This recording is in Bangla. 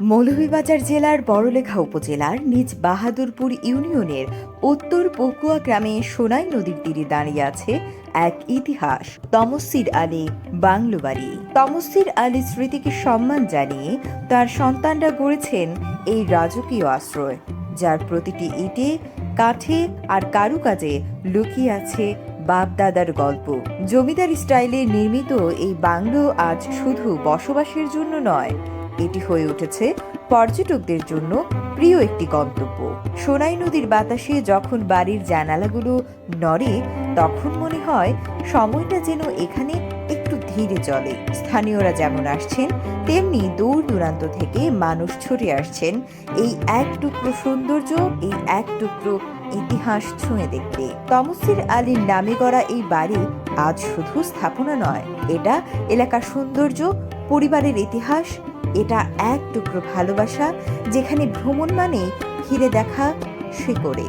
মৌলভীবাজার জেলার বড়লেখা উপজেলার নিজ বাহাদুরপুর ইউনিয়নের উত্তর পকুয়া গ্রামে সোনাই নদীর তীরে দাঁড়িয়ে আছে এক ইতিহাস তমসির আলী বাংলো বাড়ি তমসির আলী স্মৃতিকে সম্মান জানিয়ে তার সন্তানরা গড়েছেন এই রাজকীয় আশ্রয়, যার প্রতিটি ইটে, কাঠে আর কারুকাজে লুকিয়ে আছে বাপদাদার গল্প। জমিদার স্টাইলে নির্মিত এই বাংলো আজ শুধু বসবাসের জন্য নয় এটি হয়ে উঠেছে পর্যটকদের জন্য প্রিয় একটি গন্তব্য। সোনাই নদীর বাতাসে যখন বাড়ির জানালাগুলো নড়ে, তখন মনে হয় সময়টা যেন এখানে একটু ধীরে চলে। স্থানীয়রা যেমন আসছেন, তেমনি দূর দূরান্ত থেকে মানুষ ছুটে আসছেন। এই এক টুকরো সৌন্দর্য, এই এক টুকরো ইতিহাস ছুঁয়ে দেখতে। তমসির আলীর নামে গড়া এই বাড়ি আজ শুধু স্থাপনা নয়, এটা এলাকার সৌন্দর্য, পরিবারের ইতিহাস এটা এক টুকরো ভালোবাসা যেখানে ভ্রমণ মানে ঘিরে দেখা করে